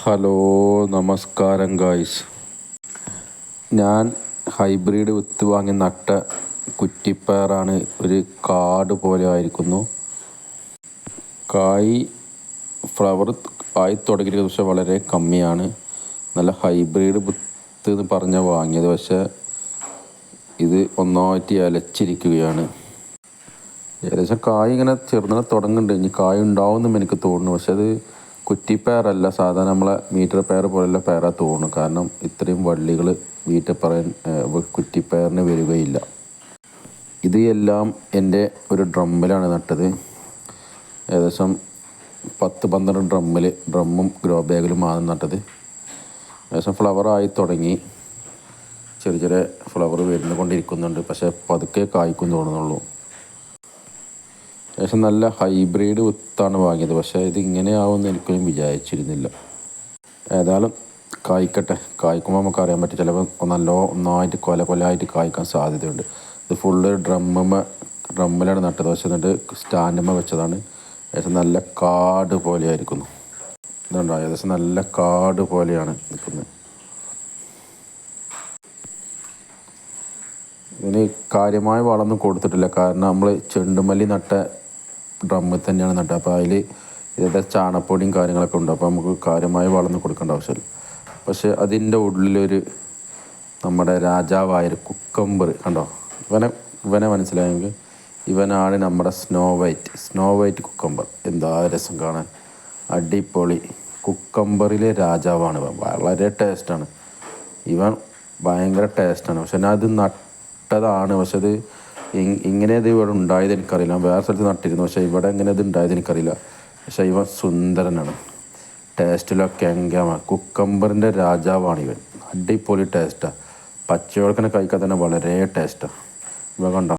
Hello നമസ്കാരം guys ഞാൻ hybrid വിത്ത് വാങ്ങി നട്ട കുറ്റിപ്പയറാണ് ഒരു കാട് പോലെ ആയിരിക്കുന്നു. കായ് ഫ്ലവർ ആയി തുടങ്ങിയത് പക്ഷെ വളരെ കമ്മിയാണ്. നല്ല ഹൈബ്രിഡ് വിത്ത് എന്ന് പറഞ്ഞ വാങ്ങിയത്. പക്ഷെ ഇത് ഒന്നാമറ്റി അലച്ചിരിക്കുകയാണ് ഏകദേശം കായ് ഇങ്ങനെ ചെറുതിനെ തുടങ്ങുന്നുണ്ട്. ഇനി കായ് ഉണ്ടാവുമെന്നും എനിക്ക് തോന്നുന്നു. പക്ഷെ അത് കുറ്റിപ്പയറല്ല. സാധാരണ നമ്മളെ മീറ്റർ പയർ പോലെയുള്ള പയറാ തോന്നുന്നു. കാരണം ഇത്രയും വള്ളികൾ മീറ്റർ പയർ കുറ്റിപ്പയറിന് വരികയില്ല. ഇത് എല്ലാം എന്റെ ഒരു ഡ്രമ്മിലാണ് നട്ടത്. ഏകദേശം പത്ത് പന്ത്രണ്ട് ഡ്രമ്മിൽ ഡ്രമ്മും ഗ്രോ ബാഗിലുമാണ് നട്ടത്. ഏകദേശം ഫ്ലവറായി തുടങ്ങി. ചെറിയ ചെറിയ ഫ്ലവർ വരുന്നു കൊണ്ടിരിക്കുന്നുണ്ട് പക്ഷേ പതുക്കെ കായ്ക്കും തോന്നുന്നുള്ളൂ. ഏകദേശം നല്ല ഹൈബ്രിഡ് വിത്താണ് വാങ്ങിയത്. പക്ഷേ ഇത് ഇങ്ങനെ ആവുമെന്ന് എനിക്കൊന്നും വിചാരിച്ചിരുന്നില്ല. ഏതായാലും കായ്ക്കട്ടെ. കായ്ക്കുമ്പോൾ നമുക്ക് അറിയാൻ പറ്റും ചിലപ്പോൾ നല്ല ഒന്നായിട്ട് കൊല കൊലയായിട്ട് കായ്ക്കാൻ സാധ്യതയുണ്ട്. ഇത് ഫുള്ള് ഡ്രമ്മ ഡ്രമ്മിലാണ് നട്ടത്. പക്ഷേ എന്നിട്ട് സ്റ്റാൻഡുമ്മ വെച്ചതാണ്. ഏകദേശം നല്ല കാട് പോലെയായിരിക്കുന്നു. ഇതുണ്ടോ? ഏകദേശം നല്ല കാട് പോലെയാണ് നിൽക്കുന്നത്. ഇതിന് കാര്യമായ വളമൊന്നും കൊടുത്തിട്ടില്ല. കാരണം നമ്മൾ ചെണ്ടുമല്ലി നട്ട ഡ്രമ്മിൽ തന്നെയാണ് നട്ടത്. അപ്പോൾ അതിൽ ഇതേ ചാണപ്പൊടിയും കാര്യങ്ങളൊക്കെ ഉണ്ട്. അപ്പോൾ നമുക്ക് കാര്യമായി വളർന്ന് കൊടുക്കേണ്ട ആവശ്യമില്ല. പക്ഷേ അതിന്റെ ഉള്ളിലൊരു നമ്മുടെ രാജാവായൊരു കുക്കമ്പർ കണ്ടോ? ഇവനെ ഇവനെ മനസ്സിലായെങ്കിൽ ഇവനാണ് നമ്മുടെ snow white snow white cucumber എന്താ രസം കാണാൻ? അടിപൊളി കുക്കമ്പറിലെ രാജാവാണ് ഇവൻ. വളരെ ടേസ്റ്റാണ് ഇവൻ ഭയങ്കര ടേസ്റ്റാണ് പക്ഷെ ഞാൻ അത് നട്ടതാണ്. പക്ഷെ അത് ഇങ്ങനെ ഇത് ഇവിടെ ഉണ്ടായത് എനിക്കറിയില്ല. വേറെ സ്ഥലത്ത് നട്ടിരുന്നു. പക്ഷേ ഇവിടെ ഇങ്ങനെ ഇത് ഉണ്ടായത് എനിക്കറിയില്ല. പക്ഷേ ഇവ സുന്ദരനാണ്. ടേസ്റ്റിലൊക്കെ എങ്കമാണ് കുക്കമ്പറിന്റെ രാജാവാണ് ഇവൻ. അടിപൊളി ടേസ്റ്റാണ് പച്ചവെളുക്കനെ കഴിക്കാൻ തന്നെ വളരെ ടേസ്റ്റാണ് ഇവ കണ്ടോ?